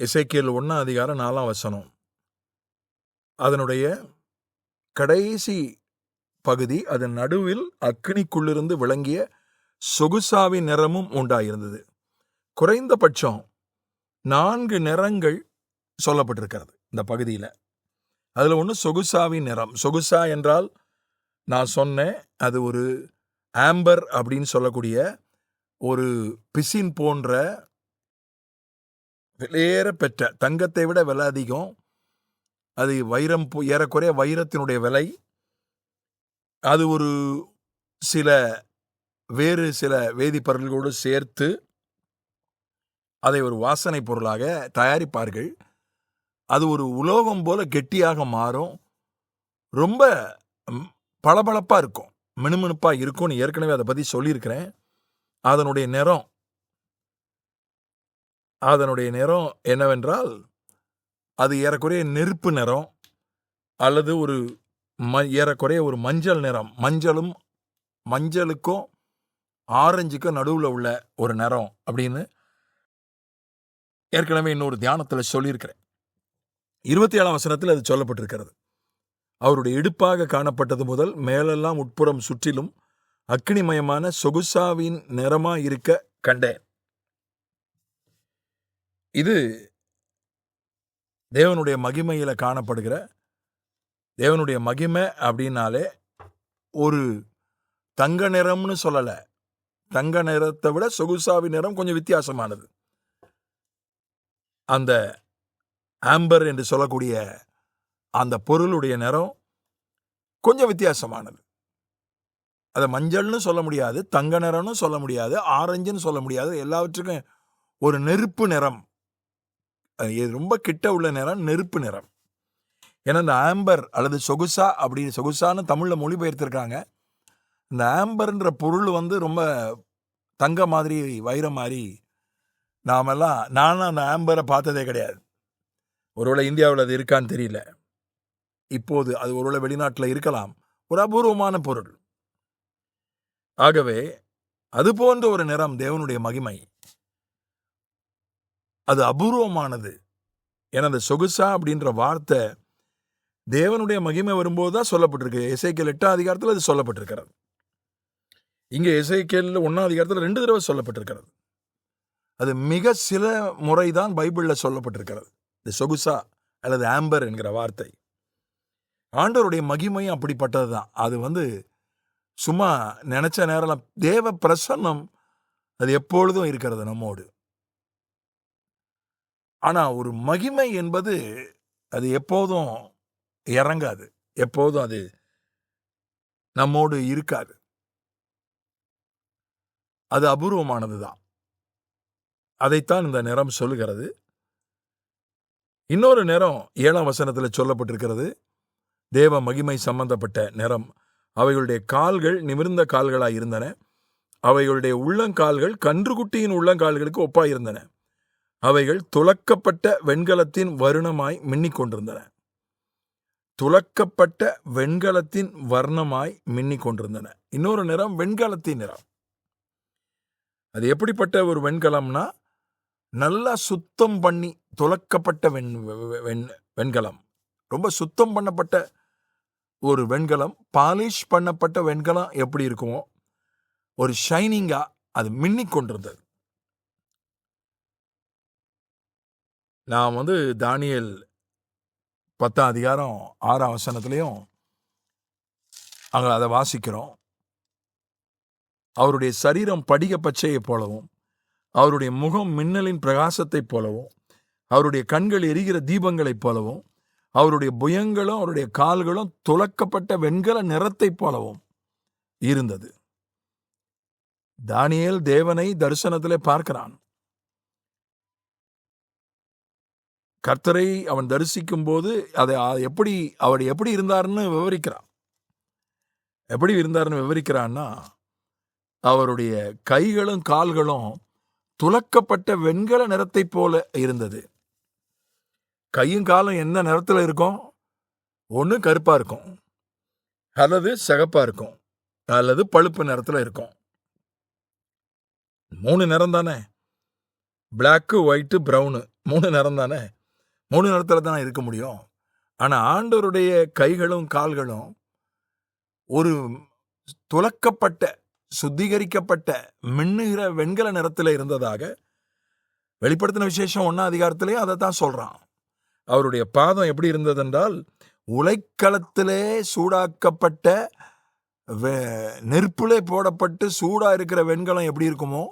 இசைக்கியல் ஒன்றாம் அதிகாரம் நாலாம் வசனம். அதனுடைய கடைசி பகுதி அதன் நடுவில் அக்னிக்குள்ளிருந்து விளங்கிய சொகுசாவின் நிறமும் உண்டாயிருந்தது. குறைந்தபட்சம் நான்கு நிறங்கள் சொல்லப்பட்டிருக்கிறது இந்த பகுதியில். அதில் ஒன்று சொகுசாவின் நிறம். சொகுசா என்றால் நான் சொன்னேன் அது ஒரு ஆம்பர் அப்படின்னு சொல்லக்கூடிய ஒரு பிசின் போன்ற விலையேற பெற்ற. தங்கத்தை விட விலை அதிகம். அது வைரம் ஏறக்குறைய வைரத்தினுடைய விலை. அது ஒரு சில வேறு சில வேதிப்பொருள்களோடு சேர்த்து அதை ஒரு வாசனை பொருளாக தயாரிப்பார்கள். அது ஒரு உலோகம் போல கெட்டியாக மாறும். ரொம்ப பளபளப்பாக இருக்கும். மினுமினுப்பாக இருக்கும்னு ஏற்கனவே அதை பற்றி சொல்லியிருக்கிறேன். அதனுடைய நிறம் அதனுடைய நிறம் என்னவென்றால் அது ஏறக்குறைய நெருப்பு நிறம் அல்லது ஒரு ம ஏறக்குறைய ஒரு மஞ்சள் நிறம். மஞ்சளும் மஞ்சளுக்கும் ஆரஞ்சுக்கும் நடுவில் உள்ள ஒரு நிறம் அப்படின்னு ஏற்கனவே இன்னொரு தியானத்தில் சொல்லியிருக்கிறேன். இருபத்தி ஏழாம் வசனத்தில் அது சொல்லப்பட்டிருக்கிறது. அவருடைய இடுப்பாக காணப்பட்டது முதல் மேலெல்லாம் உட்புறம் சுற்றிலும் அக்னிமயமான சொகுசாவின் நிறமாக இருக்க கண்டேன். இது தேவனுடைய மகிமையில் காணப்படுகிற தேவனுடைய மகிமை அப்படின்னாலே ஒரு தங்க நிறம்னு சொல்லலை. தங்க நிறத்தை விட சொகுசாவி நிறம் கொஞ்சம் வித்தியாசமானது. அந்த ஆம்பர் என்று சொல்லக்கூடிய அந்த பொருளுடைய நிறம் கொஞ்சம் வித்தியாசமானது. அதை மஞ்சள்னு சொல்ல முடியாது தங்க நிறம்னு சொல்ல முடியாது ஆரஞ்சுன்னு சொல்ல முடியாது எல்லாவற்றுக்கும் ஒரு நெருப்பு நிறம். ரொம்ப கிட்ட உள்ள நிறம் நெருப்பு நிறம். ஏன்னா இந்த ஆம்பர் அல்லது சொகுசா அப்படி சொகுசான்னு தமிழில் மொழிபெயர்த்திருக்காங்க. இந்த ஆம்பர்ன்ற பொருள் வந்து ரொம்ப தங்க மாதிரி வைரம் மாதிரி நாமெல்லாம் நானும் அந்த ஆம்பரை பார்த்ததே கிடையாது. ஒருவேளை இந்தியாவில் அது இருக்கான்னு தெரியல. இப்போது அது ஒருவேளை வெளிநாட்டில் இருக்கலாம். ஒரு அபூர்வமான பொருள். ஆகவே அது போன்ற ஒரு நிறம் தேவனுடைய மகிமை. அது அபூர்வமானது. ஏன்னா அந்த சொகுசா அப்படின்ற வார்த்தை தேவனுடைய மகிமை வரும்போது தான் சொல்லப்பட்டிருக்கு. இசைக்கல் எட்டாம் அதிகாரத்தில் அது சொல்லப்பட்டிருக்கிறது. இங்கே இசைக்கல் ஒன்றாம் அதிகாரத்தில் ரெண்டு தடவை சொல்லப்பட்டிருக்கிறது. அது மிக சில முறை தான் பைபிளில் சொல்லப்பட்டிருக்கிறது. இந்த சொகுசா அல்லது ஆம்பர் என்கிற வார்த்தை. ஆண்டவருடைய மகிமையும் அப்படிப்பட்டது தான். அது வந்து சும்மா நினச்ச நேரம் தேவ பிரசன்னம் அது எப்பொழுதும் இருக்கிறது நம்மோடு. ஆனால் ஒரு மகிமை என்பது அது எப்போதும் இறங்காது. எப்போதும் அது நம்மோடு இருக்காது. அது அபூர்வமானது தான். அதைத்தான் இந்த நிறம் சொல்லுகிறது. இன்னொரு நிறம் ஏழாம் வசனத்தில் சொல்லப்பட்டிருக்கிறது. தேவ மகிமை சம்பந்தப்பட்ட நிறம். அவைகளுடைய கால்கள் நிமிர்ந்த கால்களாக இருந்தன அவைகளுடைய உள்ளங்கால்கள் கன்றுக்குட்டியின் உள்ளங்கால்களுக்கு ஒப்பாயிருந்தன. அவைகள் துலக்கப்பட்ட வெண்கலத்தின் வருணமாய் மின்னிக் கொண்டிருந்தன துலக்கப்பட்ட வெண்கலத்தின் வர்ணமாய் மின்னிக் கொண்டிருந்தன இன்னொரு நிறம் வெண்கலத்தின் நிறம். அது எப்படிப்பட்ட ஒரு வெண்கலம்னா நல்லா சுத்தம் பண்ணி துலக்கப்பட்ட வெண் வெண் வெண்கலம். ரொம்ப சுத்தம் பண்ணப்பட்ட ஒரு வெண்கலம் பாலிஷ் பண்ணப்பட்ட வெண்கலம் எப்படி இருக்குமோ ஒரு ஷைனிங்காக அது மின்னிக் கொண்டிருந்தது நான் வந்து தானியல் பத்தாம் அதிகாரம் ஆறாம் வசனத்துலேயும் அங்கே அதை வாசிக்கிறோம். அவருடைய சரீரம் படிக பச்சையைப் போலவும் அவருடைய முகம் மின்னலின் பிரகாசத்தைப் போலவும் அவருடைய கண்கள் எரிகிற தீபங்களைப் போலவும் அவருடைய புயங்களும் அவருடைய கால்களும் துலக்கப்பட்ட வெண்கல நிறத்தைப் போலவும் இருந்தது. தானியல் தேவனை தரிசனத்திலே பார்க்கிறான். கர்த்தரை அவன் தரிசிக்கும் போது அதை எப்படி அவர் எப்படி இருந்தார்னு விவரிக்கிறான். எப்படி இருந்தார்னு விவரிக்கிறான்னா அவருடைய கைகளும் கால்களும் துலக்கப்பட்ட வெண்கல நிறத்தைப் போல இருந்தது. கையும் காலும் என்ன நிறத்தில் இருக்கும்? ஒன்று கருப்பாக இருக்கும். அல்லது சிகப்பாக இருக்கும். அல்லது பழுப்பு நிறத்தில் இருக்கும். மூணு நிறம் தானே பிளாக்கு ஒயிட்டு ப்ரௌனு மூணு நிறம் தானே மூணு நேரத்தில் தான் இருக்க முடியும். ஆனால் ஆண்டவருடைய கைகளும் கால்களும் ஒரு துலக்கப்பட்ட சுத்திகரிக்கப்பட்ட மின்னுகிற வெண்கல நிறத்தில் இருந்ததாக வெளிப்படுத்தின விசேஷம் ஒன்னா அதிகாரத்திலே அதை தான் சொல்கிறான் அவருடைய பாதம் எப்படி இருந்ததென்றால் உலைக்களத்திலே சூடாக்கப்பட்ட நெருப்பிலே போடப்பட்டு சூடாக இருக்கிற வெண்கலம் எப்படி இருக்குமோ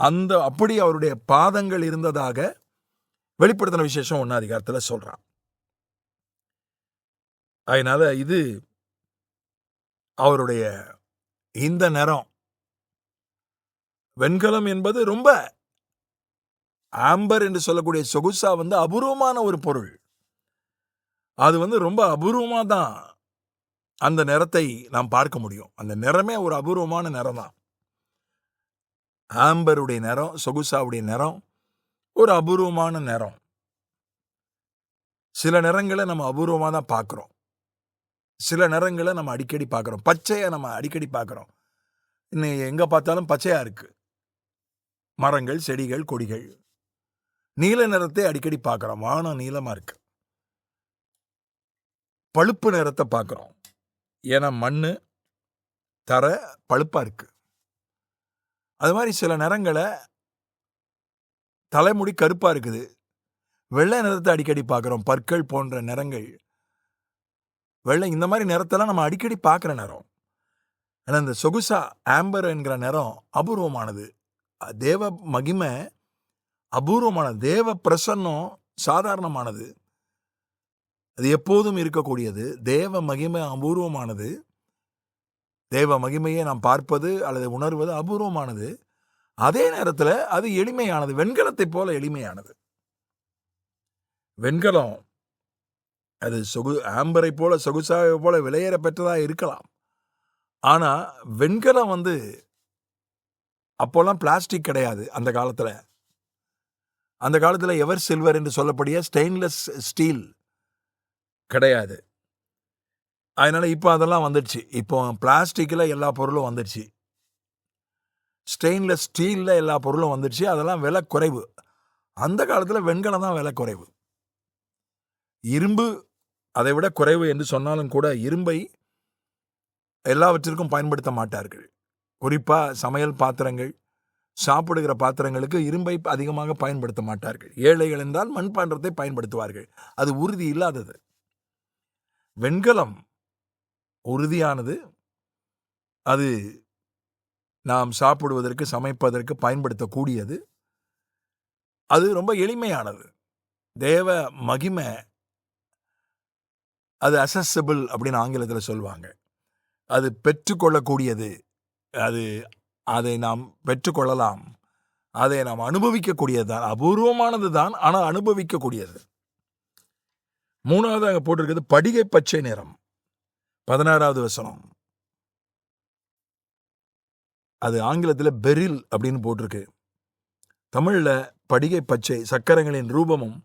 அந்த அப்படி அவருடைய பாதங்கள் இருந்ததாக வெளிப்படுத்தின விசேஷம் ஒன்றா அதிகாரத்தில் சொல்கிறான் அதனால் இது அவருடைய இந்த நிறம். வெண்கலம் என்பது ரொம்ப ஆம்பர் என்று சொல்லக்கூடிய சொகுசா வந்து அபூர்வமான ஒரு பொருள். அது வந்து ரொம்ப அபூர்வமாக தான் அந்த நிறத்தை நாம் பார்க்க முடியும். அந்த நிறமே ஒரு அபூர்வமான நிறம் தான் ஆம்பருடைய நிறம் சொகுசாவுடைய நிறம் ஒரு அபூர்வமான நிறம் சில நிறங்களை நம்ம அபூர்வமா தான் பார்க்குறோம். சில நிறங்களை நம்ம அடிக்கடி பார்க்குறோம். பச்சையை நம்ம அடிக்கடி பார்க்குறோம். இன்னும் எங்கே பார்த்தாலும் பச்சையாக இருக்கு. மரங்கள் செடிகள் கொடிகள். நீல நிறத்தை அடிக்கடி பார்க்குறோம். வானம் நீளமா இருக்கு. பழுப்பு நிறத்தை பார்க்குறோம். ஏன்னா மண்ணு தர பழுப்பாக இருக்கு. அது மாதிரி சில நிறங்களை தலைமுடி கருப்பாக இருக்குது. வெள்ளை நிறத்தை அடிக்கடி பார்க்குறோம். பற்கள் போன்ற நிறங்கள். வெள்ளை இந்த மாதிரி நிறத்தெல்லாம் நம்ம அடிக்கடி பார்க்குற நிறம். ஆனால் இந்த சொகுசா ஆம்பர் என்கிற நிறம் அபூர்வமானது. தேவ மகிமை அபூர்வமானது. தேவ பிரசன்னம் சாதாரணமானது. அது எப்போதும் இருக்கக்கூடியது. தேவ மகிமை அபூர்வமானது. தேவ மகிமையை நாம் பார்ப்பது அல்லது உணர்வது அபூர்வமானது. அதே நேரத்தில் அது எளிமையானது. வெண்கலத்தை போல எளிமையானது. வெண்கலம் அது சொகு ஆம்பரை போல சொகுசாவை போல விலையேற பெற்றதாக இருக்கலாம். ஆனால் வெண்கலம் வந்து அப்போல்லாம் பிளாஸ்டிக் கிடையாது அந்த காலத்தில். அந்த காலத்தில் எவர் சில்வர் என்று சொல்லப்படிய ஸ்டெயின்லெஸ் ஸ்டீல் கிடையாது. அதனால் இப்போ அதெல்லாம் வந்துடுச்சு. இப்போ பிளாஸ்டிக்கில் எல்லா பொருளும் வந்துடுச்சு. ஸ்டெயின்லெஸ் ஸ்டீலில் எல்லா பொருளும் வந்துடுச்சு. அதெல்லாம் விலை குறைவு. அந்த காலத்தில் வெண்கலம் தான் விலை குறைவு. இரும்பு அதை விட குறைவு என்று சொன்னாலும் கூட இரும்பை எல்லாவற்றிற்கும் பயன்படுத்த மாட்டார்கள். குறிப்பாக சமையல் பாத்திரங்கள் சாப்பிடுகிற பாத்திரங்களுக்கு இரும்பை அதிகமாக பயன்படுத்த மாட்டார்கள். ஏழைகள் என்றால் மண்பாண்டத்தை பயன்படுத்துவார்கள். அது உறுதி இல்லாதது. வெண்கலம் உறுதியானது. அது நாம் சாப்பிடுவதற்கு சமைப்பதற்கு பயன்படுத்தக்கூடியது. அது ரொம்ப எளிமையானது. தேவ மகிமை அது அசஸபிள் அப்படின்னு ஆங்கிலத்தில் சொல்லுவாங்க. அது பெற்றுக்கொள்ளக்கூடியது. அது அதை நாம் பெற்றுக்கொள்ளலாம். அதை நாம் அனுபவிக்கக்கூடியது தான். அபூர்வமானது தான் ஆனால் அனுபவிக்கக்கூடியது. மூணாவது அங்கே போட்டிருக்கிறது படிகை பச்சை நிறம். பதினாறாவது வசனம். அது ஆங்கிலத்தில் பெரில் அப்படின்னு போட்டிருக்கு. தமிழில் படிகை பச்சை சக்கரங்களின் ரூபமும்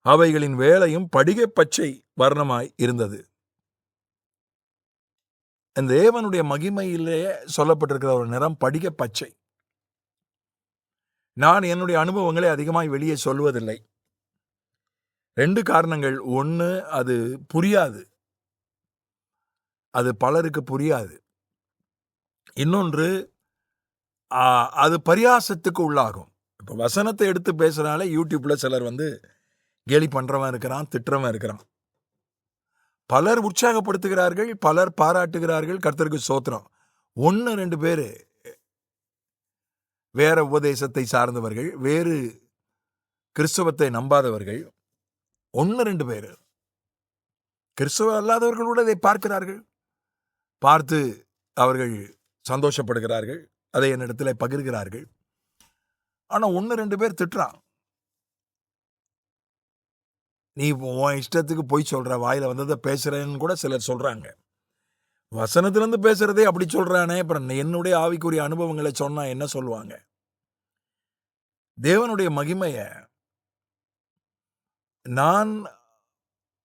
அவைகளின் வேலையும் படிகை பச்சை வர்ணமாய் இருந்தது. அந்த தேவனுடைய மகிமையிலேயே சொல்லப்பட்டிருக்கிற ஒரு நிறம் படிக பச்சை. நான் என்னுடைய அனுபவங்களை அதிகமாய் வெளியே சொல்வதில்லை. ரெண்டு காரணங்கள். ஒன்று அது புரியாது. அது பலருக்கு புரியாது. இன்னொன்று அது பரியாசத்துக்கு உள்ளாகும். இப்போ வசனத்தை எடுத்து பேசுகிறனால யூடியூப்பில் சிலர் வந்து கேலி பண்ணுறவன் இருக்கிறான் திட்டுறவன் இருக்கிறான். பலர் உற்சாகப்படுத்துகிறார்கள் பலர் பாராட்டுகிறார்கள் கர்த்தருக்கு சோத்திரம் ஒன்று ரெண்டு பேர் வேற உபதேசத்தை சார்ந்தவர்கள் வேறு கிறிஸ்தவத்தை நம்பாதவர்கள். ஒன்று ரெண்டு பேர் கிறிஸ்தவ அல்லாதவர்கள் கூட இதை பார்க்கிறார்கள். பார்த்து அவர்கள் சந்தோஷப்படுகிறார்கள். அதை என்னிடத்தில் பகிர்கிறார்கள். ஆனால் ஒன்று ரெண்டு பேர் திட்டுறான். நீ உன் இஷ்டத்துக்கு போய் சொல்கிற வாயில் வந்ததை பேசுகிறேன்னு கூட சிலர் சொல்கிறாங்க வசனத்திலேருந்து பேசுறதே அப்படி சொல்கிறானே அப்புறம் என்னுடைய ஆவிக்குரிய அனுபவங்களை சொன்னால் என்ன சொல்லுவாங்க? தேவனுடைய மகிமையை நான்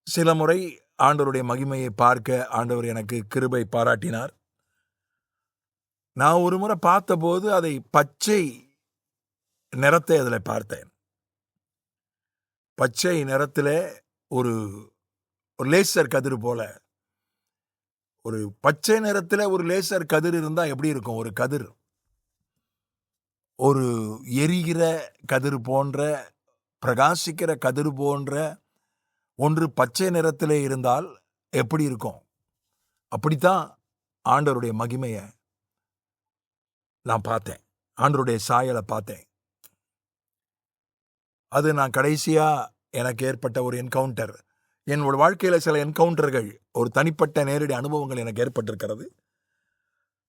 சில முறை ஆண்டவருடைய மகிமையை பார்க்க ஆண்டவர் எனக்கு கிருபை பாராட்டினார். நான் ஒரு முறை பார்த்தபோது அதை பச்சை நிறத்தை அதில் பார்த்தேன். பச்சை நிறத்தில் ஒரு ஒரு லேசர் கதிர் போல. ஒரு பச்சை நிறத்தில் ஒரு லேசர் கதிர் இருந்தால் எப்படி இருக்கும்? ஒரு கதிர். ஒரு எரிகிற கதிர் போன்ற பிரகாசிக்கிற கதிர் போன்ற ஒன்று பச்சை நிறத்திலே இருந்தால் எப்படி இருக்கும்? அப்படித்தான் ஆண்டவருடைய மகிமையை நான் பார்த்தேன். ஆண்டருடைய சாயலை பார்த்தேன். அது நான் கடைசியாக எனக்கு ஏற்பட்ட ஒரு என்கவுண்டர் என்னோட வாழ்க்கையில் சில என்கவுண்டர்கள் ஒரு தனிப்பட்ட நேரடி அனுபவங்கள் எனக்கு ஏற்பட்டிருக்கிறது.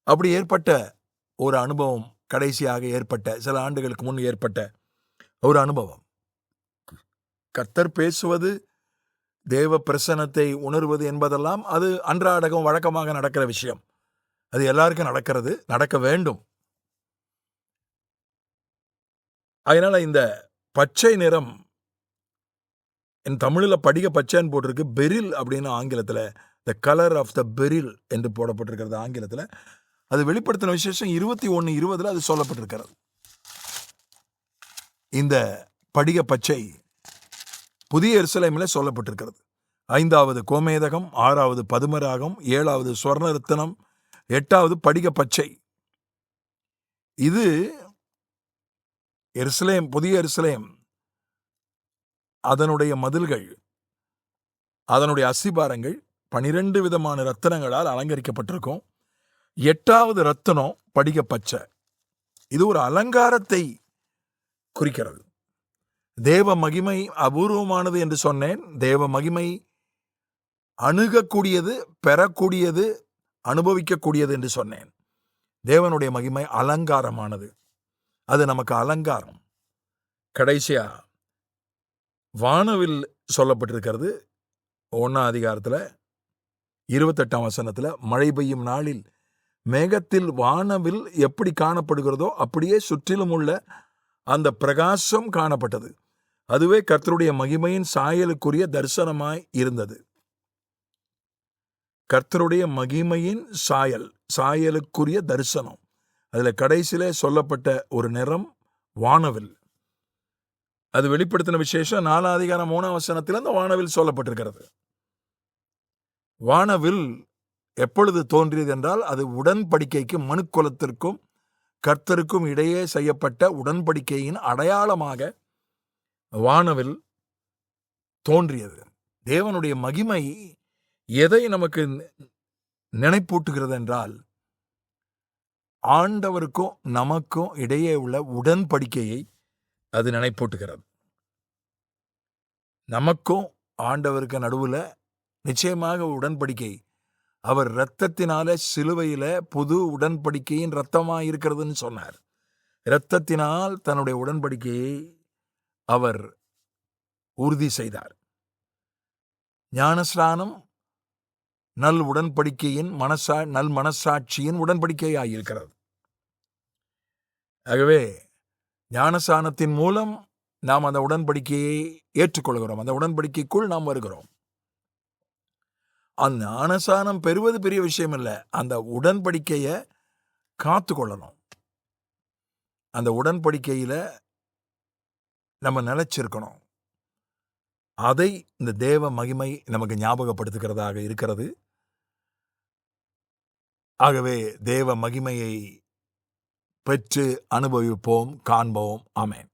அப்படி ஏற்பட்ட ஒரு அனுபவம் கடைசியாக ஏற்பட்ட சில ஆண்டுகளுக்கு முன் ஏற்பட்ட ஒரு அனுபவம். கர்த்தர் பேசுவது தேவ பிரசனத்தை உணர்வது என்பதெல்லாம் அது அன்றாடகம் வழக்கமாக நடக்கிற விஷயம். அது எல்லாருக்கும் நடக்கிறது நடக்க வேண்டும். அதனால் இந்த பச்சை நிறம் என் தமிழில் படிக பச்சைன்னு போட்டிருக்கு. பெரில் அப்படின்னு ஆங்கிலத்தில் த கலர் ஆஃப் த பெரில் என்று போடப்பட்டிருக்கிறது ஆங்கிலத்தில். அது வெளிப்படுத்தின விசேஷம் இருபத்தி ஒன்று இருபதில் அது சொல்லப்பட்டிருக்கிறது. இந்த படிக பச்சை புதிய எருசலேமில் சொல்லப்பட்டிருக்கிறது. ஐந்தாவது கோமேதகம் ஆறாவது பதுமராகம் ஏழாவது ஸ்வர்ண எட்டாவது படிக பச்சை. இது எருசலேம் புதிய எருசலேம். அதனுடைய மதில்கள் அதனுடைய அசிபாரங்கள் பனிரெண்டு விதமான ரத்தனங்களால் அலங்கரிக்கப்பட்டிருக்கும். எட்டாவது ரத்தனம் படிக பச்சை இது ஒரு அலங்காரத்தை குறிக்கிறது. தேவ மகிமை அபூர்வமானது என்று சொன்னேன். தேவ மகிமை அணுகக்கூடியது பெறக்கூடியது அனுபவிக்கக்கூடியது என்று சொன்னேன். தேவனுடைய மகிமை அலங்காரமானது. அது நமக்கு அலங்காரம். கடைசியா வானவில் சொல்லப்பட்டிருக்கிறது ஒன்றாம் அதிகாரத்தில் இருபத்தெட்டாம் வசனத்தில் மழை பெய்யும் நாளில் மேகத்தில் வானவில் எப்படி காணப்படுகிறதோ அப்படியே சுற்றிலும் உள்ள அந்த பிரகாசம் காணப்பட்டது. அதுவே கர்த்தருடைய மகிமையின் சாயலுக்குரிய தரிசனமாய் இருந்தது. கர்த்தருடைய மகிமையின் சாயல் சாயலுக்குரிய தரிசனம். அதில் கடைசியில் சொல்லப்பட்ட ஒரு நிறம் வானவில். அது வெளிப்படுத்தின விசேஷம் நாலாம் அதிகாரம் மூணாம் வசனத்தில் அந்த வானவில் சொல்லப்பட்டிருக்கிறது. வானவில் எப்பொழுது தோன்றியது என்றால் அது உடன்படிக்கைக்கும் மனுக்குலத்திற்கும் கர்த்தருக்கும் இடையே செய்யப்பட்ட உடன்படிக்கையின் அடையாளமாக வானவில் தோன்றியது. தேவனுடைய மகிமை எதை நமக்கு நினைப்பூட்டுகிறது என்றால் ஆண்டவருக்கும் நமக்கும் இடையே உள்ள உடன்படிக்கையை அது நினைப்பூட்டுகிறது. நமக்கும் ஆண்டவருக்கு நடுவில் நிச்சயமாக உடன்படிக்கை. அவர் இரத்தத்தினால சிலுவையில் புது உடன்படிக்கையின் இரத்தமாக இருக்கிறதுன்னு சொன்னார். இரத்தத்தினால் தன்னுடைய உடன்படிக்கையை அவர் உறுதி செய்தார். ஞானஸ்நானம் நல் உடன்படிக்கையின் மனசா நல் மனசாட்சியின் உடன்படிக்கையாயிருக்கிறது. ஆகவே ஞானசானத்தின் மூலம் நாம் அந்த உடன்படிக்கையை ஏற்றுக்கொள்கிறோம். அந்த உடன்படிக்கைக்குள் நாம் வருகிறோம். அந்த ஞானசானம் பெறுவது பெரிய விஷயம் இல்லை. அந்த உடன்படிக்கையை காத்து கொள்ளணும் அந்த உடன்படிக்கையில் நம்ம நிலைச்சிருக்கணும். அதை இந்த தேவ மகிமை நமக்கு ஞாபகப்படுத்துகிறதாக இருக்கிறது. ஆகவே தேவ மகிமையை பெற்று அனுபவிப்போம் காண்போம். அமேன்